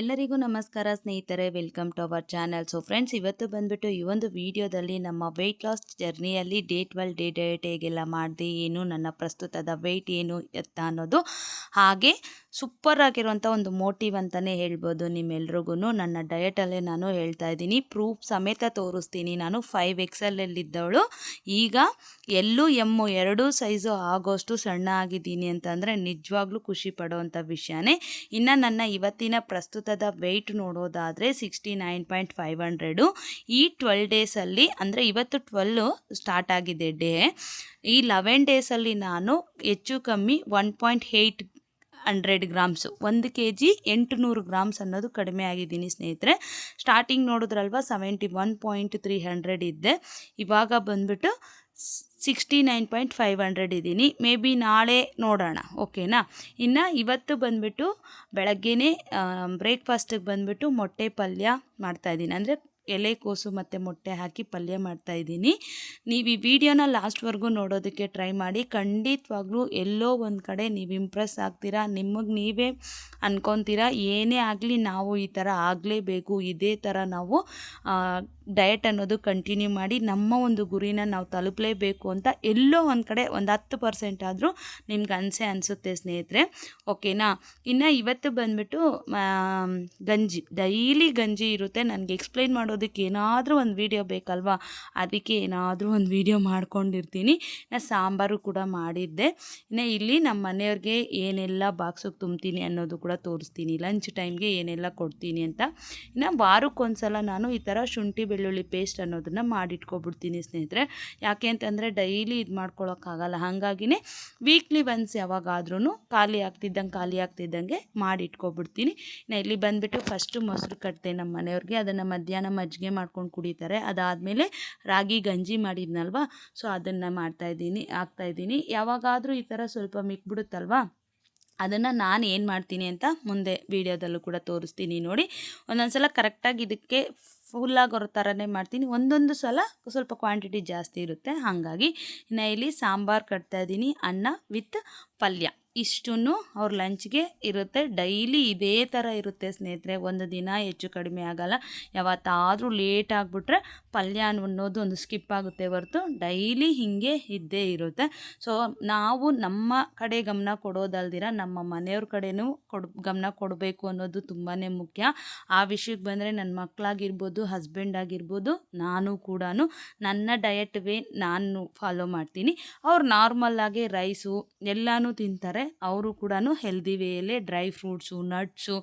ಎಲ್ಲರಿಗೂ ನಮಸ್ಕಾರ ಸ್ನೇಹಿತರೆ welcome to our channel so friends ಇವತ್ತು ಬಂದ್ಬಿಟ್ಟು ಈ ಒಂದು ವಿಡಿಯೋದಲ್ಲಿ ನಮ್ಮ ವೆಯ್ಟ್ ಲಾಸ್ ಜರ್ನಿಯಲ್ಲಿ ಡೇ ಟ್ವೆಲ್ ಡೇ ಡಯಟ್ ಹೇಗೆಲ್ಲ ಮಾಡಿದೆ, ಏನು, ನನ್ನ ಪ್ರಸ್ತುತದ ವೆಯ್ಟ್ ಏನು, ಎತ್ತ ಅನ್ನೋದು ಹಾಗೆ ಸೂಪರ್ ಆಗಿರುವಂಥ ಒಂದು ಮೋಟಿವ್ ಅಂತಲೇ ಹೇಳ್ಬೋದು ನಿಮ್ಮೆಲ್ರಿಗೂ ನನ್ನ ಡಯಟಲ್ಲೇ ನಾನು ಹೇಳ್ತಾ ಇದ್ದೀನಿ. ಪ್ರೂಫ್ ಸಮೇತ ತೋರಿಸ್ತೀನಿ. ನಾನು ಫೈವ್ ಎಕ್ಸಲಲ್ಲಿದ್ದವಳು ಈಗ ಎಲ್ಲೂ ಎಮ್ಮು ಎರಡೂ ಸೈಜು ಆಗೋಷ್ಟು ಸಣ್ಣ ಆಗಿದ್ದೀನಿ ಅಂತಂದರೆ ನಿಜವಾಗ್ಲೂ ಖುಷಿ ಪಡೋವಂಥ ವಿಷಯನೇ. ಇನ್ನು ನನ್ನ ಇವತ್ತಿನ ಪ್ರಸ್ತುತದ ವೆಯ್ಟ್ ನೋಡೋದಾದರೆ sixty nine point five hundred ಈ ಟ್ವೆಲ್ ಡೇಸಲ್ಲಿ ಅಂದರೆ ಇವತ್ತು ಟ್ವೆಲ್ಲು ಸ್ಟಾರ್ಟ್ ಆಗಿದೆ ಡೇ ಈ ಲೆವೆನ್ ಡೇಸಲ್ಲಿ ನಾನು ಹೆಚ್ಚು ಕಮ್ಮಿ one point eight hundred grams ಒಂದು ಕೆ ಜಿ ಎಂಟುನೂರು ಗ್ರಾಮ್ಸ್ ಅನ್ನೋದು ಕಡಿಮೆ ಆಗಿದ್ದೀನಿ ಸ್ನೇಹಿತರೆ. Starting ನೋಡಿದ್ರಲ್ವ seventy one point three hundred ಇದ್ದೆ. ಇವಾಗ ಬಂದ್ಬಿಟ್ಟು sixty nine point five hundred ಇದ್ದೀನಿ. ಮೇ ಬಿ ನಾಳೆ ನೋಡೋಣ ಓಕೆನಾ ಇನ್ನು ಇವತ್ತು ಬಂದುಬಿಟ್ಟು ಬೆಳಗ್ಗೆನೇ ಬ್ರೇಕ್ಫಾಸ್ಟಿಗೆ ಬಂದುಬಿಟ್ಟು ಮೊಟ್ಟೆ ಪಲ್ಯ ಮಾಡ್ತಾಯಿದ್ದೀನಿ ಅಂದರೆ ಎಲೆಕೋಸು ಮತ್ತು ಮೊಟ್ಟೆ ಹಾಕಿ ಪಲ್ಯ ಮಾಡ್ತಾಯಿದ್ದೀನಿ ನೀವು ಈ ವಿಡಿಯೋನ ಲಾಸ್ಟ್ವರೆಗೂ ನೋಡೋದಕ್ಕೆ ಟ್ರೈ ಮಾಡಿ. ಖಂಡಿತವಾಗ್ಲೂ ಎಲ್ಲೋ ಒಂದು ಕಡೆ ನೀವು ಇಂಪ್ರೆಸ್ ಆಗ್ತೀರಾ, ನಿಮಗೆ ನೀವೇ ಅನ್ಕೊತೀರಾ, ಏನೇ ಆಗಲಿ ನಾವು ಈ ಥರ ಆಗಲೇಬೇಕು, ಇದೇ ಥರ ನಾವು ಡಯಟ್ ಅನ್ನೋದು ಕಂಟಿನ್ಯೂ ಮಾಡಿ ನಮ್ಮ ಒಂದು ಗುರಿನ ನಾವು ತಲುಪಲೇಬೇಕು ಅಂತ ಎಲ್ಲೋ ಒಂದು ಕಡೆ ಒಂದು ಹತ್ತು ಪರ್ಸೆಂಟ್ ಆದರೂ ನಿಮ್ಗೆ ಅನಿಸೆ ಅನಿಸುತ್ತೆ ಸ್ನೇಹಿತರೆ. ಓಕೆನಾ ಇನ್ನು ಇವತ್ತು ಬಂದುಬಿಟ್ಟು ಗಂಜಿ ಡೈಲಿ ಗಂಜಿ ಇರುತ್ತೆ. ನನಗೆ ಎಕ್ಸ್ಪ್ಲೈನ್ ಮಾಡೋದಕ್ಕೆ ಏನಾದರೂ ಒಂದು ವೀಡಿಯೋ ಬೇಕಲ್ವಾ? ಅದಕ್ಕೆ ಏನಾದರೂ ಒಂದು ವೀಡಿಯೋ ಮಾಡ್ಕೊಂಡಿರ್ತೀನಿ. ನಾನು ಸಾಂಬಾರು ಕೂಡ ಮಾಡಿದ್ದೆ. ಇನ್ನು ಇಲ್ಲಿ ನಮ್ಮ ಮನೆಯವ್ರಿಗೆ ಏನೆಲ್ಲ ಬಾಕ್ಸಿಗೆ ತುಂಬ್ತೀನಿ ಅನ್ನೋದು ಕೂಡ ತೋರಿಸ್ತೀನಿ. ಲಂಚ್ ಟೈಮ್ಗೆ ಏನೆಲ್ಲ ಕೊಡ್ತೀನಿ ಅಂತ. ಇನ್ನು ವಾರಕ್ಕೊಂದ್ಸಲ ನಾನು ಈ ಥರ ಶುಂಠಿ ಬೆಳ್ಳುಳ್ಳಿ ಪೇಸ್ಟ್ ಅನ್ನೋದನ್ನು ಮಾಡಿಟ್ಕೊಬಿಡ್ತೀನಿ ಸ್ನೇಹಿತರೆ. ಯಾಕೆ ಅಂತಂದರೆ ಡೈಲಿ ಇದು ಮಾಡ್ಕೊಳ್ಳೋಕ್ಕಾಗಲ್ಲ ಹಾಗಾಗಿನೇ ವೀಕ್ಲಿ ಒನ್ಸ್ ಯಾವಾಗಾದ್ರೂ ಖಾಲಿ ಆಗ್ತಿದ್ದಂಗೆ ಖಾಲಿ ಆಗ್ತಿದ್ದಂಗೆ ಮಾಡಿಟ್ಕೊಬಿಡ್ತೀನಿ. ನಾ ಇಲ್ಲಿ ಬಂದುಬಿಟ್ಟು ಫಸ್ಟು ಮೊಸರು ಕಟ್ಟಿದೆ ನಮ್ಮ ಮನೆಯವ್ರಿಗೆ. ಅದನ್ನು ಮಧ್ಯಾಹ್ನ ಮಜ್ಜಿಗೆ ಮಾಡ್ಕೊಂಡು ಕುಡಿತಾರೆ. ಅದಾದಮೇಲೆ ರಾಗಿ ಗಂಜಿ ಮಾಡಿದ್ನಲ್ವ? ಸೊ ಅದನ್ನು ಮಾಡ್ತಾಯಿದ್ದೀನಿ ಆಗ್ತಾಯಿದ್ದೀನಿ ಯಾವಾಗಾದರೂ ಈ ಥರ ಸ್ವಲ್ಪ ಮಿಕ್ಬಿಡುತ್ತಲ್ವಾ? ಅದನ್ನು ನಾನು ಏನು ಮಾಡ್ತೀನಿ ಅಂತ ಮುಂದೆ ವೀಡಿಯೋದಲ್ಲೂ ಕೂಡ ತೋರಿಸ್ತೀನಿ ನೋಡಿ. ಒಂದೊಂದು ಸಲ ಕರೆಕ್ಟಾಗಿ ಇದಕ್ಕೆ ಫುಲ್ಲಾಗಿ ಅವ್ರ ಥರನೇ ಮಾಡ್ತೀನಿ. ಒಂದೊಂದು ಸಲ ಸ್ವಲ್ಪ ಕ್ವಾಂಟಿಟಿ ಜಾಸ್ತಿ ಇರುತ್ತೆ. ಹಾಗಾಗಿ ನಾ ಇಲ್ಲಿ ಸಾಂಬಾರು ಕಟ್ತಾಯಿದ್ದೀನಿ ಅನ್ನ ವಿತ್ ಪಲ್ಯ. ಇಷ್ಟನ್ನು ಅವ್ರ ಲಂಚ್ಗೆ ಇರುತ್ತೆ. ಡೈಲಿ ಇದೇ ಥರ ಇರುತ್ತೆ ಸ್ನೇಹಿತರೆ. ಒಂದು ದಿನ ಹೆಚ್ಚು ಕಡಿಮೆ ಆಗೋಲ್ಲ. ಯಾವತ್ತಾದರೂ ಲೇಟ್ ಆಗಿಬಿಟ್ರೆ ಪಲ್ಯ ಅನ್ನೋದು ಒಂದು ಸ್ಕಿಪ್ ಆಗುತ್ತೆ ಹೊರತು ಡೈಲಿ ಹೀಗೆ ಇದ್ದೇ ಇರುತ್ತೆ. ಸೊ, ನಾವು ನಮ್ಮ ಕಡೆ ಗಮನ ಕೊಡೋದಲ್ದಿರ ನಮ್ಮ ಮನೆಯವ್ರ ಕಡೆನೂ ಕೊಡ್, ಗಮನ ಕೊಡಬೇಕು ಅನ್ನೋದು ತುಂಬಾ ಮುಖ್ಯ. ಆ ವಿಷಯಕ್ಕೆ ಬಂದರೆ ನನ್ನ ಮಕ್ಕಳಾಗಿರ್ಬೋದು ಹಸ್ಬೆಂಡ್ ಆಗಿರ್ಬೋದು, ನಾನು ಕೂಡ ನನ್ನ ಡಯಟ್ ವೇ ನಾನು ಫಾಲೋ ಮಾಡ್ತೀನಿ. ಅವ್ರು ನಾರ್ಮಲ್ಲಾಗಿ ರೈಸು ಎಲ್ಲನೂ ತಿಂತಾರೆ. ಅವರು ಕೂಡ ಹೆಲ್ದಿ ವೇಯಲ್ಲೇ ಡ್ರೈ ಫ್ರೂಟ್ಸು ನಟ್ಸು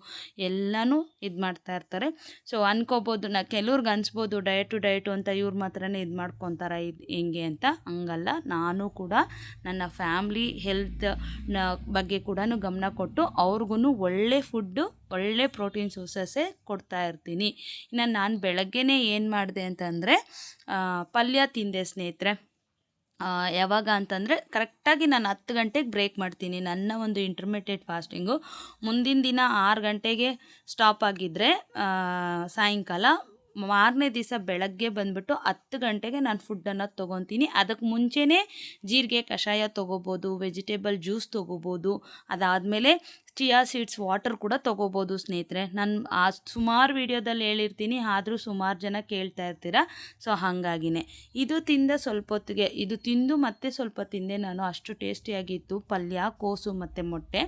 ಎಲ್ಲನೂ ಇದು ಮಾಡ್ತಾ ಇರ್ತಾರೆ. ಸೊ ಅನ್ಕೋಬೋದು, ನಾ ಕೆಲವ್ರಿಗೆ ಅನ್ಸ್ಬೋದು ಡಯಟು ಡಯಟು ಅಂತ ಇವ್ರು ಮಾತ್ರನೇ ಇದು ಮಾಡ್ಕೊತಾರೆ ಇದು ಹೆಂಗೆ ಅಂತ. ಹಂಗಲ್ಲ, ನಾನು ಕೂಡ ನನ್ನ ಫ್ಯಾಮ್ಲಿ ಹೆಲ್ತ್ ಬಗ್ಗೆ ಕೂಡ ಗಮನ ಕೊಟ್ಟು ಅವ್ರಿಗೂ ಒಳ್ಳೆ ಫುಡ್ಡು ಒಳ್ಳೆ ಪ್ರೋಟೀನ್ ಸೋರ್ಸಸ್ಸೇ ಕೊಡ್ತಾ ಇರ್ತೀನಿ. ಇನ್ನು ನಾನು ಬೆಳಗ್ಗೆನೇ ಏನು ಮಾಡಿದೆ ಅಂತಂದರೆ ಪಲ್ಯ ತಿಂದೆ ಸ್ನೇಹಿತರೆ. ಯಾವಾಗ ಅಂತಂದರೆ ಕರೆಕ್ಟಾಗಿ ನಾನು ಹತ್ತು ಗಂಟೆಗೆ ಬ್ರೇಕ್ ಮಾಡ್ತೀನಿ, ನನ್ನ ಒಂದು ಇಂಟರ್ಮಿಟೆಡ್ ಫಾಸ್ಟಿಂಗು ಮುಂದಿನ ದಿನ ಆರು ಗಂಟೆಗೆ ಸ್ಟಾಪ್ ಆಗಿದ್ದರೆ ಸಾಯಂಕಾಲ ಮಾರನೇ ದಿವಸ ಬೆಳಗ್ಗೆ ಬಂದುಬಿಟ್ಟು ಹತ್ತು ಗಂಟೆಗೆ ನಾನು ಫುಡ್ಡನ್ನು ತೊಗೊತೀನಿ. ಅದಕ್ಕೆ ಮುಂಚೆನೇ ಜೀರಿಗೆ ಕಷಾಯ ತೊಗೋಬೋದು ವೆಜಿಟೇಬಲ್ ಜ್ಯೂಸ್ ತೊಗೋಬೋದು. ಅದಾದಮೇಲೆ ಚಿಯಾ ಸೀಡ್ಸ್ ವಾಟರ್ ಕೂಡ ತೊಗೋಬೋದು ಸ್ನೇಹಿತರೆ. ನಾನು ಆ ಸುಮಾರು ವೀಡಿಯೋದಲ್ಲಿ ಹೇಳಿರ್ತೀನಿ, ಆದರೂ ಸುಮಾರು ಜನ ಕೇಳ್ತಾ ಇರ್ತೀರ? ಸೊ, ಹಾಗಾಗಿನೇ. ಇದು ತಿಂದ ಸ್ವಲ್ಪ ಹೊತ್ತಿಗೆ ಇದು ತಿಂದು ಮತ್ತೆ ಸ್ವಲ್ಪ ತಿಂದೆ ನಾನು ಅಷ್ಟು ಟೇಸ್ಟಿಯಾಗಿತ್ತು. ಪಲ್ಯ, ಕೋಸು ಮತ್ತು ಮೊಟ್ಟೆ.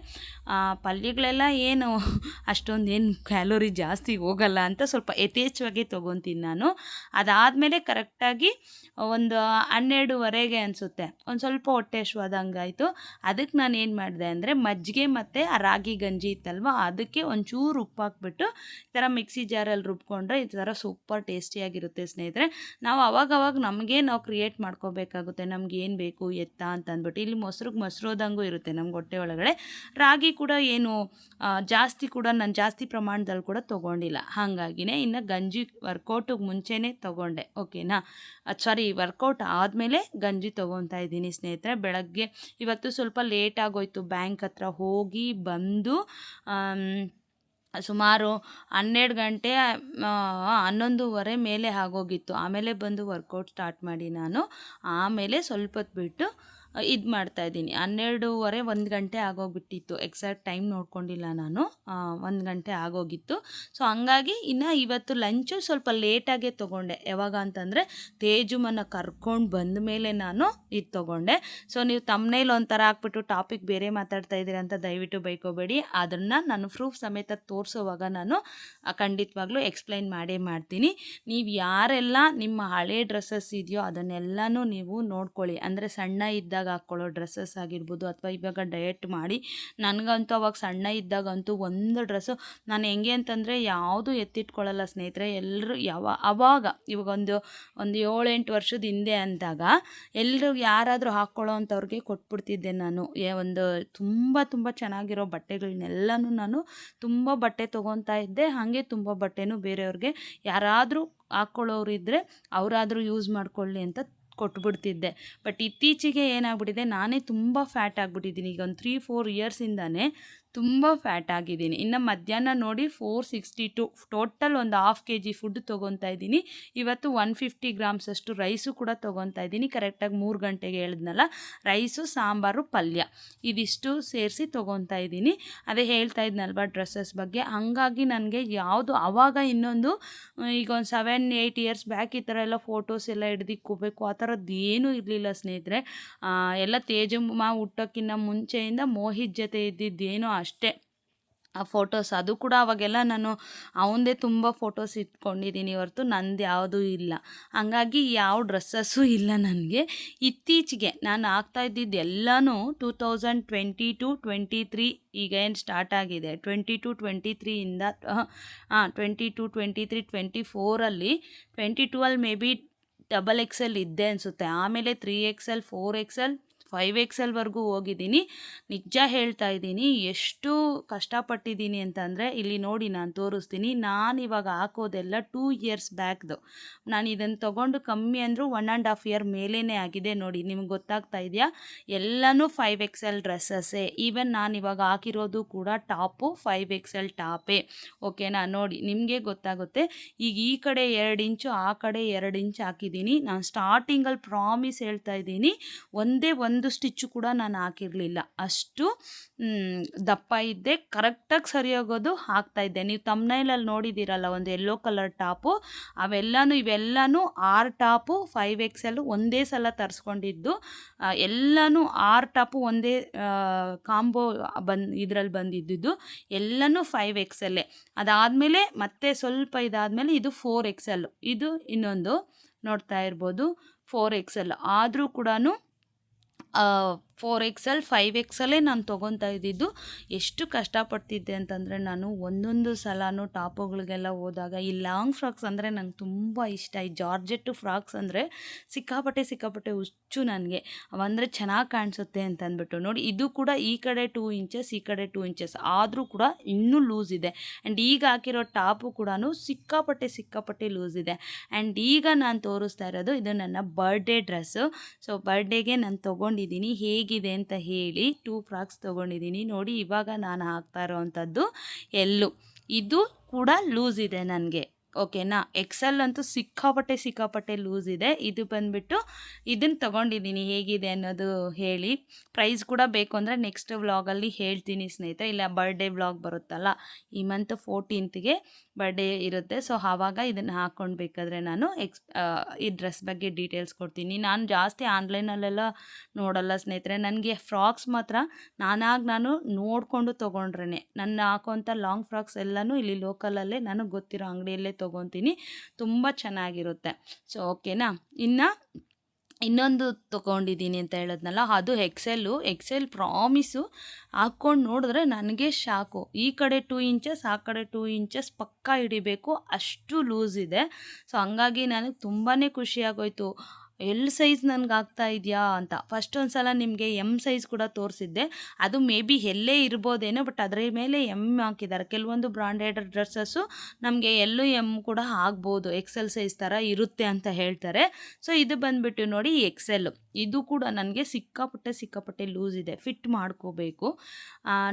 ಪಲ್ಯಗಳೆಲ್ಲ ಏನು, ಅಷ್ಟೊಂದು ಏನು ಕ್ಯಾಲೋರಿ ಜಾಸ್ತಿ ಹೋಗಲ್ಲ ಅಂತ ಸ್ವಲ್ಪ ಯಥೇಚ್ಛವಾಗಿ ತೊಗೊತೀನಿ ನಾನು. ಅದಾದಮೇಲೆ ಕರೆಕ್ಟಾಗಿ ಒಂದು ಹನ್ನೆರಡುವರೆಗೆ ಅನಿಸುತ್ತೆ. ಒಂದು ಸ್ವಲ್ಪ ಹೊಟ್ಟೆ ಶ್ವಾದಂಗಾಯಿತು ಅದಕ್ಕೆ ನಾನು ಏನು ಮಾಡಿದೆ ಅಂದರೆ ಮಜ್ಜಿಗೆ ಮತ್ತು ಆ ಗಂಜಿ ಇತ್ತಲ್ವ? ಅದಕ್ಕೆ ಒಂಚೂರು ಉಪ್ಪು ಹಾಕ್ಬಿಟ್ಟು ಈ ಥರ ಮಿಕ್ಸಿ ಜಾರಲ್ಲಿ ರುಬ್ಕೊಂಡ್ರೆ ಈ ಥರ ಸೂಪರ್ ಟೇಸ್ಟಿಯಾಗಿರುತ್ತೆ ಸ್ನೇಹಿತರೆ. ನಾವು ಅವಾಗವಾಗ ನಮಗೆ ನಾವು ಕ್ರಿಯೇಟ್ ಮಾಡ್ಕೋಬೇಕಾಗುತ್ತೆ. ನಮ್ಗೆ ಏನು ಬೇಕು, ಎತ್ತ ಅಂತ ಅಂದ್ಬಿಟ್ಟು ಇಲ್ಲಿ ಮೊಸರಿಗೆ ಮೊಸರೋದಂಗೂ ಇರುತ್ತೆ ನಮ್ಗೆ ಹೊಟ್ಟೆ ಒಳಗಡೆ. ರಾಗಿ ಕೂಡ ಏನು ಜಾಸ್ತಿ ಕೂಡ ನಾನು ಜಾಸ್ತಿ ಪ್ರಮಾಣದಲ್ಲಿ ಕೂಡ ತೊಗೊಂಡಿಲ್ಲ. ಹಾಗಾಗಿನೇ ಇನ್ನು ಗಂಜಿ ವರ್ಕೌಟಿಗೆ ಮುಂಚೆನೇ ತೊಗೊಂಡೆ. ಓಕೆನಾ? ಸಾರಿ, ವರ್ಕೌಟ್ ಆದಮೇಲೆ ಗಂಜಿ ತೊಗೊತಾ ಇದ್ದೀನಿ ಸ್ನೇಹಿತರೆ. ಬೆಳಗ್ಗೆ ಇವತ್ತು ಸ್ವಲ್ಪ ಲೇಟ್ ಆಗೋಯ್ತು. ಬ್ಯಾಂಕ್ ಹತ್ರ ಹೋಗಿ ಬಂದು ಸುಮಾರು ಹನ್ನೆರಡು ಗಂಟೆ ಹನ್ನೊಂದುವರೆ ಮೇಲೆ ಆಗೋಗಿತ್ತು. ಆಮೇಲೆ ಬಂದು ವರ್ಕೌಟ್ ಸ್ಟಾರ್ಟ್ ಮಾಡಿ ನಾನು. ಆಮೇಲೆ ಸ್ವಲ್ಪ ಹೊತ್ತು ಬಿಟ್ಟು ಇದು ಮಾಡ್ತಾ ಇದ್ದೀನಿ. ಹನ್ನೆರಡೂವರೆ, ಒಂದು ಗಂಟೆ ಆಗೋಗ್ಬಿಟ್ಟಿತ್ತು. ಎಕ್ಸಾಕ್ಟ್ ಟೈಮ್ ನೋಡ್ಕೊಂಡಿಲ್ಲ ನಾನು. ಒಂದು ಗಂಟೆ ಆಗೋಗಿತ್ತು. ಸೊ ಹಂಗಾಗಿ ಇನ್ನು ಇವತ್ತು ಲಂಚು ಸ್ವಲ್ಪ ಲೇಟಾಗೇ ತೊಗೊಂಡೆ. ಯಾವಾಗ ಅಂತಂದರೆ ತೇಜುಮನ್ನ ಕರ್ಕೊಂಡು ಬಂದ ಮೇಲೆ ನಾನು ಇದು ತೊಗೊಂಡೆ. ಸೊ ನೀವು ತಮ್ಮನೇಲಿ ಒಂಥರ ಹಾಕ್ಬಿಟ್ಟು ಟಾಪಿಕ್ ಬೇರೆ ಮಾತಾಡ್ತಾ ಇದ್ದೀರ ಅಂತ ದಯವಿಟ್ಟು ಬೈಕೋಬೇಡಿ. ಅದನ್ನು ನಾನು ಪ್ರೂಫ್ ಸಮೇತ ತೋರಿಸೋವಾಗ ನಾನು ಖಂಡಿತವಾಗ್ಲೂ ಎಕ್ಸ್ಪ್ಲೈನ್ ಮಾಡೇ ಮಾಡ್ತೀನಿ. ನೀವು ಯಾರೆಲ್ಲ ನಿಮ್ಮ ಹಳೆ ಡ್ರೆಸ್ಸಸ್ ಇದೆಯೋ ಅದನ್ನೆಲ್ಲನೂ ನೀವು ನೋಡ್ಕೊಳ್ಳಿ. ಅಂದರೆ ಸಣ್ಣ ಇದ್ದಾಗ ಹಾಕ್ಕೊಳ್ಳೋ ಡ್ರೆಸ್ಸಸ್ ಆಗಿರ್ಬೋದು ಅಥವಾ ಇವಾಗ ಡಯಟ್ ಮಾಡಿ, ನನಗಂತೂ ಅವಾಗ ಸಣ್ಣ ಇದ್ದಾಗಂತೂ ಒಂದು ಡ್ರೆಸ್ಸು ನಾನು ಹೆಂಗೆ ಅಂತಂದರೆ ಯಾವುದು ಎತ್ತಿಟ್ಕೊಳ್ಳಲ್ಲ ಸ್ನೇಹಿತರೆ ಎಲ್ಲರೂ ಯಾವ, ಅವಾಗ ಇವಾಗ ಒಂದು ಒಂದು ಏಳೆಂಟು ವರ್ಷದ ಹಿಂದೆ ಅಂದಾಗ ಎಲ್ಲರೂ ಯಾರಾದರೂ ಹಾಕ್ಕೊಳ್ಳೋ ಅಂಥವ್ರಿಗೆ ಕೊಟ್ಬಿಡ್ತಿದ್ದೆ ನಾನು. ಒಂದು ತುಂಬ ತುಂಬ ಚೆನ್ನಾಗಿರೋ ಬಟ್ಟೆಗಳನ್ನೆಲ್ಲನೂ ನಾನು ತುಂಬ ಬಟ್ಟೆ ತೊಗೊತಾ ಇದ್ದೆ. ಹಾಗೆ ತುಂಬ ಬಟ್ಟೆನೂ ಬೇರೆಯವ್ರಿಗೆ ಯಾರಾದರೂ ಹಾಕ್ಕೊಳ್ಳೋರು ಇದ್ದರೆ ಅವರಾದರೂ ಯೂಸ್ ಮಾಡ್ಕೊಳ್ಳಿ ಅಂತ ಕೊಟ್ಬಿಡ್ತಿದ್ದೆ. ಬಟ್ ಇತ್ತೀಚೆಗೆ ಏನಾಗ್ಬಿಟ್ಟಿದೆ ನಾನೇ ತುಂಬ ಫ್ಯಾಟ್ ಆಗಿಬಿಟ್ಟಿದ್ದೀನಿ. ಈಗ ಒಂದು ತ್ರೀ ಫೋರ್ ಇಯರ್ಸಿಂದಾನೇ ತುಂಬ ಫ್ಯಾಟ್ ಆಗಿದ್ದೀನಿ. ಇನ್ನು ಮಧ್ಯಾಹ್ನ ನೋಡಿ ಫೋರ್ ಸಿಕ್ಸ್ಟಿ ಟು ಟೋಟಲ್ ಒಂದು ಹಾಫ್ ಕೆ ಜಿ ಫುಡ್ ತೊಗೊತಾ ಇದ್ದೀನಿ. ಇವತ್ತು ಒನ್ ಫಿಫ್ಟಿ ಗ್ರಾಮ್ಸ್ ಅಷ್ಟು ರೈಸು ಕೂಡ ತೊಗೊತಾ ಇದ್ದೀನಿ. ಕರೆಕ್ಟಾಗಿ ಮೂರು ಗಂಟೆಗೆ ಹೇಳಿದ್ನಲ್ಲ ರೈಸು ಸಾಂಬಾರು, ಪಲ್ಯ. ಇದಿಷ್ಟು ಸೇರಿಸಿ ತೊಗೊತಾ ಇದ್ದೀನಿ. ಅದೇ ಹೇಳ್ತಾ ಇದ್ನಲ್ವ ಡ್ರೆಸ್ಸಸ್ ಬಗ್ಗೆ. ಹಂಗಾಗಿ ನನಗೆ ಯಾವುದು ಆವಾಗ ಇನ್ನೊಂದು, ಈಗ ಒಂದು ಸೆವೆನ್ ಏಯ್ಟ್ ಇಯರ್ಸ್ ಬ್ಯಾಕ್ ಈ ಥರ ಎಲ್ಲ ಫೋಟೋಸ್ ಎಲ್ಲ ಹಿಡ್ದಿಕ್ಕೋಬೇಕು. ಆ ಥರದ್ದು ಏನೂ ಇರಲಿಲ್ಲ ಸ್ನೇಹಿತರೆ. ಎಲ್ಲ ತೇಜಮ್ಮ ಹುಟ್ಟೋಕ್ಕಿಂತ ಮುಂಚೆಯಿಂದ ಮೋಹಿತ್ ಜೊತೆ ಇದ್ದಿದ್ದೇನೋ ಅಷ್ಟೇ. ಆ ಫೋಟೋಸ್ ಅದು ಕೂಡ ಅವಾಗೆಲ್ಲ ನಾನು ಅವಂದೇ ತುಂಬ ಫೋಟೋಸ್ ಇಟ್ಕೊಂಡಿದ್ದೀನಿ ಹೊರತು ನಂದು ಯಾವುದೂ ಇಲ್ಲ. ಹಂಗಾಗಿ ಯಾವ ಡ್ರೆಸ್ಸಸ್ಸು ಇಲ್ಲ ನನಗೆ. ಇತ್ತೀಚೆಗೆ ನಾನು ಆಗ್ತಾ ಇದ್ದಿದ್ದು ಎಲ್ಲನೂ two thousand twenty two twenty three ಈಗ ಏನು ಸ್ಟಾರ್ಟ್ ಆಗಿದೆ. ಟ್ವೆಂಟಿ ಟು ಟ್ವೆಂಟಿ ತ್ರೀಯಿಂದ ಹಾಂ twenty two twenty three twenty ಫೋರಲ್ಲಿ twenty two maybe double X L ಇದ್ದೆ ಅನಿಸುತ್ತೆ. ಆಮೇಲೆ three XL four XL five ಎಕ್ಸೆಲ್ವರೆಗೂ ಹೋಗಿದ್ದೀನಿ. ನಿಜ ಹೇಳ್ತಾ ಇದ್ದೀನಿ, ಎಷ್ಟು ಕಷ್ಟಪಟ್ಟಿದ್ದೀನಿ ಅಂತಂದರೆ ಇಲ್ಲಿ ನೋಡಿ ನಾನು ತೋರಿಸ್ತೀನಿ. ನಾನು ಇವಾಗ ಹಾಕೋದೆಲ್ಲ ಟೂ ಇಯರ್ಸ್ ಬ್ಯಾಕ್ದು ನಾನು ಇದನ್ನು ತೊಗೊಂಡು ಕಮ್ಮಿ ಅಂದರೂ ಒನ್ ಆ್ಯಂಡ್ ಹಾಫ್ ಇಯರ್ ಮೇಲೇ ಆಗಿದೆ ನೋಡಿ, ನಿಮ್ಗೆ ಗೊತ್ತಾಗ್ತಾ ಇದೆಯಾ? ಎಲ್ಲನೂ ಫೈವ್ ಎಕ್ಸೆಲ್ ಡ್ರೆಸ್ಸಸ್ಸೇ ಈವನ್ ನಾನು ಇವಾಗ ಹಾಕಿರೋದು ಕೂಡ ಟಾಪು ಫೈವ್ ಎಕ್ಸೆಲ್ ಟಾಪೇ. ಓಕೆನಾ ನೋಡಿ, ನಿಮಗೆ ಗೊತ್ತಾಗುತ್ತೆ. ಈಗ ಈ ಕಡೆ ಎರಡು ಇಂಚು, ಆ ಕಡೆ ಎರಡು ಇಂಚು ಹಾಕಿದ್ದೀನಿ. ನಾನು ಸ್ಟಾರ್ಟಿಂಗಲ್ಲಿ ಪ್ರಾಮಿಸ್ ಹೇಳ್ತಾ ಇದ್ದೀನಿ, ಒಂದೇ ಒಂದು ಸ್ಟಿಚ್ಚು ಕೂಡ ನಾನು ಹಾಕಿರಲಿಲ್ಲ. ಅಷ್ಟು ದಪ್ಪ ಇದ್ದೆ. ಕರೆಕ್ಟಾಗಿ ಸರಿಯಾಗೋದು ಹೋಗೋದು ಹಾಕ್ತಾ ಇದ್ದೆ. ನೀವು ತಮ್ಮನೇಲಲ್ಲಿ ನೋಡಿದ್ದೀರಲ್ಲ, ಒಂದು ಎಲ್ಲೋ ಕಲರ್ ಟಾಪು, ಅವೆಲ್ಲನೂ, ಇವೆಲ್ಲನೂ ಆರು ಟಾಪು ಫೈವ್ ಎಕ್ಸೆಲ್ಲು ಒಂದೇ ಸಲ ತರಿಸ್ಕೊಂಡಿದ್ದು. ಎಲ್ಲನೂ ಆರು ಟಾಪು ಒಂದೇ ಕಾಂಬೋ ಬನ್ ಇದರಲ್ಲಿ ಬಂದಿದ್ದಿದ್ದು. ಎಲ್ಲನೂ ಫೈವ್ ಎಕ್ಸೆಲ್ಲೇ ಅದಾದಮೇಲೆ ಮತ್ತೆ ಸ್ವಲ್ಪ ಇದಾದಮೇಲೆ ಇದು ಫೋರ್ ಎಕ್ಸೆಲ್ ಇದು ಇನ್ನೊಂದು ನೋಡ್ತಾ ಇರ್ಬೋದು ಫೋರ್ ಎಕ್ಸೆಲ್ ಆದರೂ ಕೂಡ a ಫೋರ್ ಎಕ್ಸೆಲ್, ಫೈವ್ ಎಕ್ಸಲ್ಲೇ ನಾನು ತೊಗೊತಾ ಇದ್ದಿದ್ದು. ಎಷ್ಟು ಕಷ್ಟಪಡ್ತಿದ್ದೆ ಅಂತಂದರೆ ನಾನು ಒಂದೊಂದು ಸಲನೂ ಟಾಪುಗಳಿಗೆಲ್ಲ ಹೋದಾಗ, ಈ ಲಾಂಗ್ ಫ್ರಾಕ್ಸ್ ಅಂದರೆ ನಂಗೆ ತುಂಬ ಇಷ್ಟ. ಈ ಜಾರ್ಜೆಟ್ಟು ಫ್ರಾಕ್ಸ್ ಅಂದರೆ ಸಿಕ್ಕಾಪಟ್ಟೆ ಸಿಕ್ಕಾಪಟ್ಟೆ ಹುಚ್ಚು ನನಗೆ. ಅವಂದರೆ ಚೆನ್ನಾಗಿ ಕಾಣಿಸುತ್ತೆ ಅಂತ ಅಂದ್ಬಿಟ್ಟು ನೋಡಿ, ಇದು ಕೂಡ ಈ ಕಡೆ ಟೂ ಇಂಚಸ್, ಈ ಕಡೆ ಟೂ ಇಂಚಸ್. ಆದರೂ ಕೂಡ ಇನ್ನೂ ಲೂಸ್ ಇದೆ. ಆ್ಯಂಡ್ ಈಗ ಹಾಕಿರೋ ಟಾಪು ಕೂಡ ಸಿಕ್ಕಾಪಟ್ಟೆ ಸಿಕ್ಕಾಪಟ್ಟೆ ಲೂಸ್ ಇದೆ. ಆ್ಯಂಡ್ ಈಗ ನಾನು ತೋರಿಸ್ತಾ ಇರೋದು, ಇದು ನನ್ನ ಬರ್ಡೇ ಡ್ರೆಸ್ಸು. ಸೊ, ಬರ್ಡೇಗೆ ನಾನು ತೊಗೊಂಡಿದ್ದೀನಿ. ಹೇಗಿದೆ ಅಂತ ಹೇಳಿ ಟೂ ಫ್ರಾಕ್ಸ್ ತೊಗೊಂಡಿದ್ದೀನಿ. ನೋಡಿ ಇವಾಗ ನಾನು ಹಾಕ್ತಾ ಇರೋವಂಥದ್ದು ಎಲ್ಲು. ಇದು ಕೂಡ ಲೂಸ್ ಇದೆ ನನಗೆ. ಓಕೆನಾ? ಎಕ್ಸೆಲ್ ಅಂತೂ ಸಿಕ್ಕಾಪಟ್ಟೆ ಸಿಕ್ಕಾಪಟ್ಟೆ ಲೂಸ್ ಇದೆ. ಇದು ಬಂದುಬಿಟ್ಟು ಇದನ್ನು ತೊಗೊಂಡಿದ್ದೀನಿ. ಹೇಗಿದೆ ಅನ್ನೋದು ಹೇಳಿ. ಪ್ರೈಸ್ ಕೂಡ ಬೇಕು ಅಂದರೆ ನೆಕ್ಸ್ಟ್ ವ್ಲಾಗಲ್ಲಿ ಹೇಳ್ತೀನಿ ಸ್ನೇಹಿತರೆ. ಇಲ್ಲ ಬರ್ಡೇ ವ್ಲಾಗ್ ಬರುತ್ತಲ್ಲ, ಈ ಮಂತ್ ಫೋರ್ಟೀನ್ತ್ಗೆ ಬರ್ಡೇ ಇರುತ್ತೆ. ಸೊ ಆವಾಗ ಇದನ್ನು ಹಾಕ್ಕೊಂಡು ನಾನು ಎಕ್ಸ್ ಈ ಡ್ರೆಸ್ ಬಗ್ಗೆ ಡೀಟೇಲ್ಸ್ ಕೊಡ್ತೀನಿ. ನಾನು ಜಾಸ್ತಿ ಆನ್ಲೈನಲ್ಲೆಲ್ಲ ನೋಡಲ್ಲ ಸ್ನೇಹಿತರೆ. ನನಗೆ ಫ್ರಾಕ್ಸ್ ಮಾತ್ರ ನಾನಾಗಿ ನಾನು ನೋಡಿಕೊಂಡು ತೊಗೊಂಡ್ರೇ ನನ್ನ ಹಾಕೋಂಥ ಲಾಂಗ್ ಫ್ರಾಕ್ಸ್ ಎಲ್ಲನೂ ಇಲ್ಲಿ ಲೋಕಲಲ್ಲೇ ನನಗೆ ಗೊತ್ತಿರೋ ಅಂಗಡಿಯಲ್ಲೇ ತೊಗೊತೀನಿ. ತುಂಬ ಚೆನ್ನಾಗಿರುತ್ತೆ. ಸೊ ಓಕೆನಾ ಇನ್ನು ಇನ್ನೊಂದು ತೊಗೊಂಡಿದ್ದೀನಿ ಅಂತ ಹೇಳಿದ್ನಲ್ಲ, ಅದು ಎಕ್ಸೆಲ್ಲು ಎಕ್ಸೆಲ್ ಪ್ರಾಮಿಸು ಹಾಕ್ಕೊಂಡು ನೋಡಿದ್ರೆ ನನಗೆ ಶಾಕು. ಈ ಕಡೆ ಟೂ ಇಂಚಸ್ ಆ ಕಡೆ ಟೂ ಇಂಚಸ್ ಪಕ್ಕ ಹಿಡಿಬೇಕು. ಅಷ್ಟು ಲೂಸ್ ಇದೆ. ಸೊ ಹಂಗಾಗಿ ನನಗೆ ತುಂಬಾ ಖುಷಿಯಾಗೋಯ್ತು ಎಲ್ ಸೈಜ್ ನನಗೆ ಆಗ್ತಾ ಇದೆಯಾ ಅಂತ. ಫಸ್ಟ್ ಒಂದು ಸಲ ನಿಮಗೆ ಎಂ ಸೈಜ್ ಕೂಡ ತೋರಿಸಿದ್ದೆ. ಅದು ಮೇ ಬಿ ಎಲ್ಲೇ ಇರ್ಬೋದೇನೋ, ಬಟ್ ಅದರ ಮೇಲೆ ಎಂ ಹಾಕಿದ್ದಾರೆ. ಕೆಲವೊಂದು ಬ್ರಾಂಡೆಡ್ ಡ್ರೆಸ್ಸಸ್ಸು ನಮಗೆ ಎಲ್ಲೂ ಎಂ ಕೂಡ ಆಗ್ಬೋದು. ಎಕ್ಸೆಲ್ ಸೈಜ್ ಥರ ಇರುತ್ತೆ ಅಂತ ಹೇಳ್ತಾರೆ. ಸೊ ಇದು ಬಂದುಬಿಟ್ಟು ನೋಡಿ ಎಕ್ಸೆಲ್ಲು ಇದು ಕೂಡ ನನಗೆ ಸಿಕ್ಕಾಪಟ್ಟೆ ಸಿಕ್ಕಾಪಟ್ಟೆ ಲೂಸ್ ಇದೆ. ಫಿಟ್ ಮಾಡ್ಕೋಬೇಕು.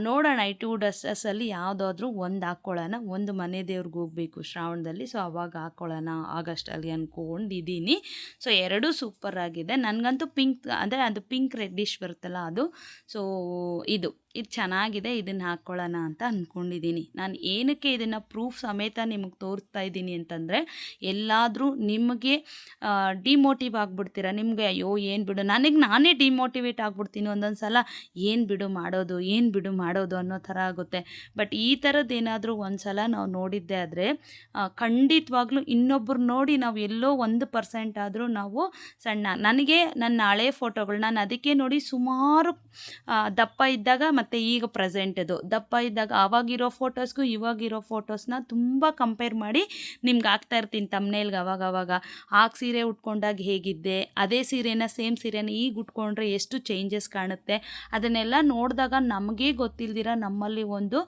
ನೋಡೋಣ ಈ ಟೂ ಡ್ರೆಸ್ಸಸ್ಸಲ್ಲಿ ಯಾವುದಾದ್ರೂ ಒಂದು ಹಾಕ್ಕೊಳ್ಳೋಣ. ಒಂದು ಮನೆ ದೇವ್ರಿಗೆ ಹೋಗಬೇಕು ಶ್ರಾವಣದಲ್ಲಿ. ಸೊ ಅವಾಗ ಹಾಕ್ಕೊಳ್ಳೋಣ. ಆಗಸ್ಟಲ್ಲಿ ಅಂದ್ಕೊಂಡಿದ್ದೀನಿ ಸೊ ಎರಡೂ ಸೂಪರ್ ಆಗಿದೆ. ನನಗಂತೂ ಪಿಂಕ್ ಅಂದರೆ ಅದು ಪಿಂಕ್ ರೆಡ್ಡಿಶ್ ಬರುತ್ತಲ್ಲ ಅದು. ಸೊ ಇದು. ಇದು ಚೆನ್ನಾಗಿದೆ, ಇದನ್ನು ಹಾಕ್ಕೊಳ್ಳೋಣ ಅಂತ ಅಂದ್ಕೊಂಡಿದ್ದೀನಿ ನಾನು ಏನಕ್ಕೆ ಇದನ್ನು ಪ್ರೂಫ್ ಸಮೇತ ನಿಮಗೆ ತೋರಿಸ್ತಾ ಇದ್ದೀನಿ ಅಂತಂದರೆ, ಎಲ್ಲಾದರೂ ನಿಮಗೆ ಡಿಮೋಟಿವ್ ಆಗಿಬಿಡ್ತೀರ? ನಿಮಗೆ, ಅಯ್ಯೋ, ಏನು ಬಿಡು. ನನಗೆ ನಾನೇ ಡಿಮೋಟಿವೇಟ್ ಆಗಿಬಿಡ್ತೀನಿ ಒಂದೊಂದು ಸಲ ಏನು ಬಿಡು ಮಾಡೋದು, ಏನು ಬಿಡು ಮಾಡೋದು ಅನ್ನೋ ಥರ ಆಗುತ್ತೆ. ಬಟ್ ಈ ಥರದ್ದು ಏನಾದರೂ ಒಂದು ಸಲ ನಾವು ನೋಡಿದ್ದೆ ಆದರೆ ಖಂಡಿತವಾಗ್ಲೂ ಇನ್ನೊಬ್ಬರು ನೋಡಿ ನಾವು ಎಲ್ಲೋ ಒಂದು ಪರ್ಸೆಂಟ್ ಆದರೂ ನಾವು ಸಣ್ಣ. ನನಗೆ ನನ್ನ ಹಳೆ ಫೋಟೋಗಳು ನಾನು ಅದಕ್ಕೆ ನೋಡಿ ಸುಮಾರು ದಪ್ಪ ಇದ್ದಾಗ ಮತ್ತು ಈಗ ಪ್ರೆಸೆಂಟದು ದಪ್ಪ ಇದ್ದಾಗ ಆವಾಗಿರೋ ಫೋಟೋಸ್ಗೂ ಇವಾಗಿರೋ ಫೋಟೋಸ್ನ ತುಂಬ ಕಂಪೇರ್ ಮಾಡಿ ನಿಮ್ಗೆ ಹಾಕ್ತಾ ಇರ್ತೀನಿ ತಮ್ಮನೇಲ್ಗೆ ಅವಾಗ ಅವಾಗ ಆಗ ಸೀರೆ ಉಟ್ಕೊಂಡಾಗ ಹೇಗಿದ್ದೆ, ಅದೇ ಸೀರೆನ ಸೇಮ್ ಸೀರೆನ ಈಗ ಉಟ್ಕೊಂಡ್ರೆ ಎಷ್ಟು ಚೇಂಜಸ್ ಕಾಣುತ್ತೆ, ಅದನ್ನೆಲ್ಲ ನೋಡಿದಾಗ ನಮಗೇ ಗೊತ್ತಿಲ್ದಿರ ನಮ್ಮಲ್ಲಿ ಒಂದು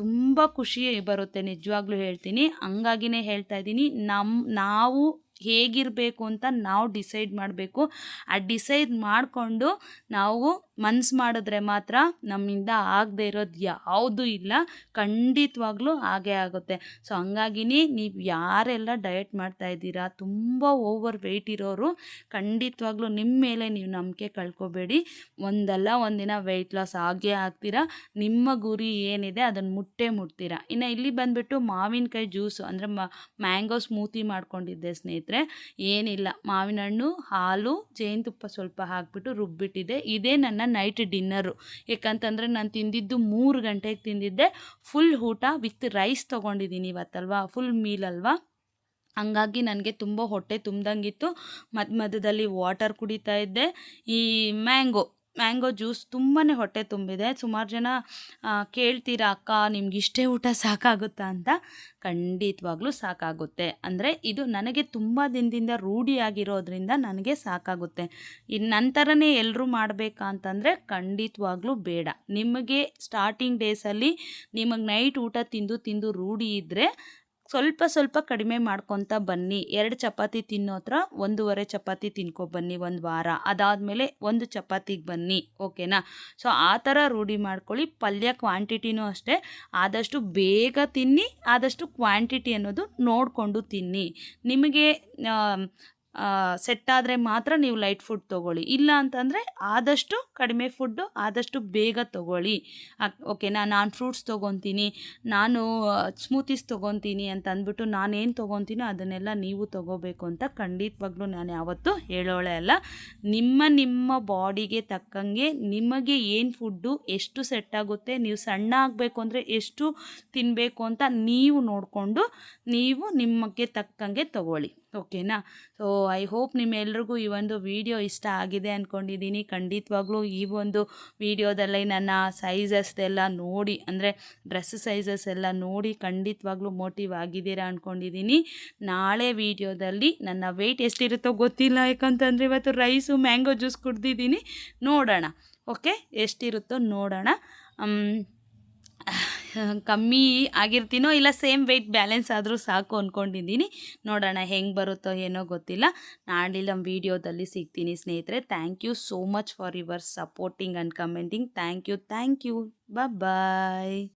ತುಂಬ ಖುಷಿ ಬರುತ್ತೆ ನಿಜವಾಗ್ಲೂ ಹೇಳ್ತೀನಿ. ಹಂಗಾಗಿನೇ ಹೇಳ್ತಾ ಇದ್ದೀನಿ ನಮ್ಮ ನಾವು ಹೇಗಿರಬೇಕು ಅಂತ ನಾವು ಡಿಸೈಡ್ ಮಾಡಬೇಕು. ಆ ಡಿಸೈಡ್ ಮಾಡಿಕೊಂಡು ನಾವು ಮನ್ಸು ಮಾಡಿದ್ರೆ ಮಾತ್ರ ನಮ್ಮಿಂದ ಆಗದೆ ಇರೋದು ಯಾವುದೂ ಇಲ್ಲ. ಖಂಡಿತವಾಗ್ಲೂ ಹಾಗೇ ಆಗುತ್ತೆ. ಸೊ ಹಂಗಾಗಿನೇ ನೀವು ಯಾರೆಲ್ಲ ಡಯಟ್ ಮಾಡ್ತಾ ಇದ್ದೀರಾ, ತುಂಬ ಓವರ್ ವೆಯ್ಟ್ ಇರೋರು, ಖಂಡಿತವಾಗ್ಲೂ ನಿಮ್ಮ ಮೇಲೆ ನೀವು ನಂಬಿಕೆ ಕಳ್ಕೊಬೇಡಿ. ಒಂದಲ್ಲ ಒಂದಿನ ವೆಯ್ಟ್ ಲಾಸ್ ಆಗೇ ಆಗ್ತೀರಾ. ನಿಮ್ಮ ಗುರಿ ಏನಿದೆ ಅದನ್ನು ಮುಟ್ಟೆ ಮುಟ್ತೀರಾ. ಇನ್ನು ಇಲ್ಲಿ ಬಂದುಬಿಟ್ಟು ಮಾವಿನಕಾಯಿ ಜ್ಯೂಸು ಅಂದರೆ ಮ್ಯಾಂಗೋ ಸ್ಮೂತಿ ಮಾಡ್ಕೊಂಡಿದ್ದೆ ಸ್ನೇಹಿತರೆ. ಏನಿಲ್ಲ ಮಾವಿನ ಹಣ್ಣು ಹಾಲು, ಜೇನುತುಪ್ಪ ಸ್ವಲ್ಪ ಹಾಕ್ಬಿಟ್ಟು ರುಬ್ಬಿಟ್ಟಿದೆ ಇದೇ ನನ್ನ ನೈಟ್ ಡಿನ್ನರು. ಯಾಕಂತಂದರೆ ನಾನು ತಿಂದಿದ್ದು ಮೂರು ಗಂಟೆಗೆ ತಿಂದಿದ್ದೆ. ಫುಲ್ ಊಟ ವಿತ್ ರೈಸ್ ತೊಗೊಂಡಿದ್ದೀನಿ ಇವತ್ತಲ್ವಾ, ಫುಲ್ ಮೀಲ್ ಅಲ್ವಾ. ಹಂಗಾಗಿ ನನಗೆ ತುಂಬ ಹೊಟ್ಟೆ ತುಂಬ್ದಂಗಿತ್ತು. ಮಧ್ಯ ಮಧ್ಯದಲ್ಲಿ ವಾಟರ್ ಕುಡಿತಾ ಇದ್ದೆ. ಈ ಮ್ಯಾಂಗೋ ಮ್ಯಾಂಗೋ ಜ್ಯೂಸ್ ತುಂಬಾ ಹೊಟ್ಟೆ ತುಂಬಿದೆ. ಸುಮಾರು ಜನ ಕೇಳ್ತೀರ, ಅಕ್ಕ ನಿಮ್ಗೆ ಇಷ್ಟೇ ಊಟ ಸಾಕಾಗುತ್ತಾ? ಅಂತ. ಖಂಡಿತವಾಗ್ಲೂ ಸಾಕಾಗುತ್ತೆ. ಅಂದರೆ ಇದು ನನಗೆ ತುಂಬ ದಿನದಿಂದ ರೂಢಿಯಾಗಿರೋದ್ರಿಂದ ನನಗೆ ಸಾಕಾಗುತ್ತೆ. ಇನ್ನು ನಂತರನೇ ಎಲ್ಲರೂ ಮಾಡಬೇಕಾ ಅಂತಂದರೆ ಖಂಡಿತವಾಗ್ಲೂ ಬೇಡ. ನಿಮಗೆ ಸ್ಟಾರ್ಟಿಂಗ್ ಡೇಸಲ್ಲಿ ನಿಮಗೆ ನೈಟ್ ಊಟ ತಿಂದು ತಿಂದು ರೂಢಿ ಇದ್ದರೆ ಸ್ವಲ್ಪ ಸ್ವಲ್ಪ ಕಡಿಮೆ ಮಾಡ್ಕೊತ ಬನ್ನಿ. ಎರಡು ಚಪಾತಿ ತಿನ್ನೋ ಹತ್ರ ಒಂದೂವರೆ ಚಪಾತಿ ತಿನ್ಕೊ ಬನ್ನಿ, ಒಂದು ವಾರ. ಅದಾದಮೇಲೆ ಒಂದು ಚಪಾತಿಗೆ ಬನ್ನಿ, ಓಕೆನಾ? ಸೊ, ಆ ಥರ ರೂಢಿ ಮಾಡ್ಕೊಳ್ಳಿ. ಪಲ್ಯ ಕ್ವಾಂಟಿಟಿನೂ ಅಷ್ಟೇ. ಆದಷ್ಟು ಬೇಗ ತಿನ್ನಿ, ಆದಷ್ಟು ಕ್ವಾಂಟಿಟಿ ಅನ್ನೋದು ನೋಡಿಕೊಂಡು ತಿನ್ನಿ. ನಿಮಗೆ ಸೆಟ್ ಆದರೆ ಮಾತ್ರ ನೀವು ಲೈಟ್ ಫುಡ್ ತೊಗೊಳ್ಳಿ. ಇಲ್ಲ ಅಂತಂದರೆ ಆದಷ್ಟು ಕಡಿಮೆ ಫುಡ್ಡು ಆದಷ್ಟು ಬೇಗ ತೊಗೊಳ್ಳಿ. ಓಕೆನಾ ನಾನು ಫ್ರೂಟ್ಸ್ ತೊಗೊತೀನಿ, ನಾನು ಸ್ಮೂತೀಸ್ ತೊಗೊತೀನಿ ಅಂತ ಅಂದ್ಬಿಟ್ಟು ನಾನೇನು ತೊಗೊತೀನೋ ಅದನ್ನೆಲ್ಲ ನೀವು ತೊಗೋಬೇಕು ಅಂತ ಖಂಡಿತವಾಗ್ಲೂ ನಾನು ಯಾವತ್ತೂ ಹೇಳೋಳೆ ಅಲ್ಲ. ನಿಮ್ಮ ನಿಮ್ಮ ಬಾಡಿಗೆ ತಕ್ಕಂಗೆ ನಿಮಗೆ ಏನು ಫುಡ್ಡು ಎಷ್ಟು ಸೆಟ್ ಆಗುತ್ತೆ, ನೀವು ಸಣ್ಣ ಆಗಬೇಕು ಅಂದರೆ ಎಷ್ಟು ತಿನ್ನಬೇಕು ಅಂತ ನೀವು ನೋಡಿಕೊಂಡು ನೀವು ನಿಮಗೆ ತಕ್ಕಂಗೆ ತಗೊಳ್ಳಿ. ಓಕೆನಾ? ಸೊ ಐ ಹೋಪ್ ನಿಮ್ಮೆಲ್ರಿಗೂ ಈ ಒಂದು ವಿಡಿಯೋ ಇಷ್ಟ ಆಗಿದೆ ಅಂದ್ಕೊಂಡಿದ್ದೀನಿ ಖಂಡಿತವಾಗ್ಲೂ ಈ ಒಂದು ವಿಡಿಯೋದಲ್ಲಿ ನನ್ನ ಸೈಜಸ್ ಎಲ್ಲ ನೋಡಿ, ಅಂದರೆ ಡ್ರೆಸ್ ಸೈಜಸ್ ಎಲ್ಲ ನೋಡಿ ಖಂಡಿತವಾಗ್ಲೂ ಮೋಟಿವ್ ಆಗಿದ್ದೀರಾ ಅಂದ್ಕೊಂಡಿದ್ದೀನಿ ನಾಳೆ ವಿಡಿಯೋದಲ್ಲಿ ನನ್ನ ವೆಯ್ಟ್ ಎಷ್ಟಿರುತ್ತೋ ಗೊತ್ತಿಲ್ಲ, ಯಾಕಂತಂದರೆ ಇವತ್ತು ರೈಸು ಮ್ಯಾಂಗೋ ಜ್ಯೂಸ್ ಕುಡ್ದಿದ್ದೀನಿ. ನೋಡೋಣ, ಓಕೆ? ಎಷ್ಟಿರುತ್ತೋ ನೋಡೋಣ. ಕಮ್ಮಿ ಆಗಿರ್ತೀನೋ ಇಲ್ಲ ಸೇಮ್ ವೆಯ್ಟ್ ಬ್ಯಾಲೆನ್ಸ್ ಆದರೂ ಸಾಕು ಅಂದ್ಕೊಂಡಿದ್ದೀನಿ ನೋಡೋಣ ಹೆಂಗೆ ಬರುತ್ತೋ ಏನೋ ಗೊತ್ತಿಲ್ಲ. ನಾಳೆ ನಮ್ಮ ವೀಡಿಯೋದಲ್ಲಿ ಸಿಗ್ತೀನಿ ಸ್ನೇಹಿತರೆ. Thank you so much for your supporting and commenting thank you thank you bye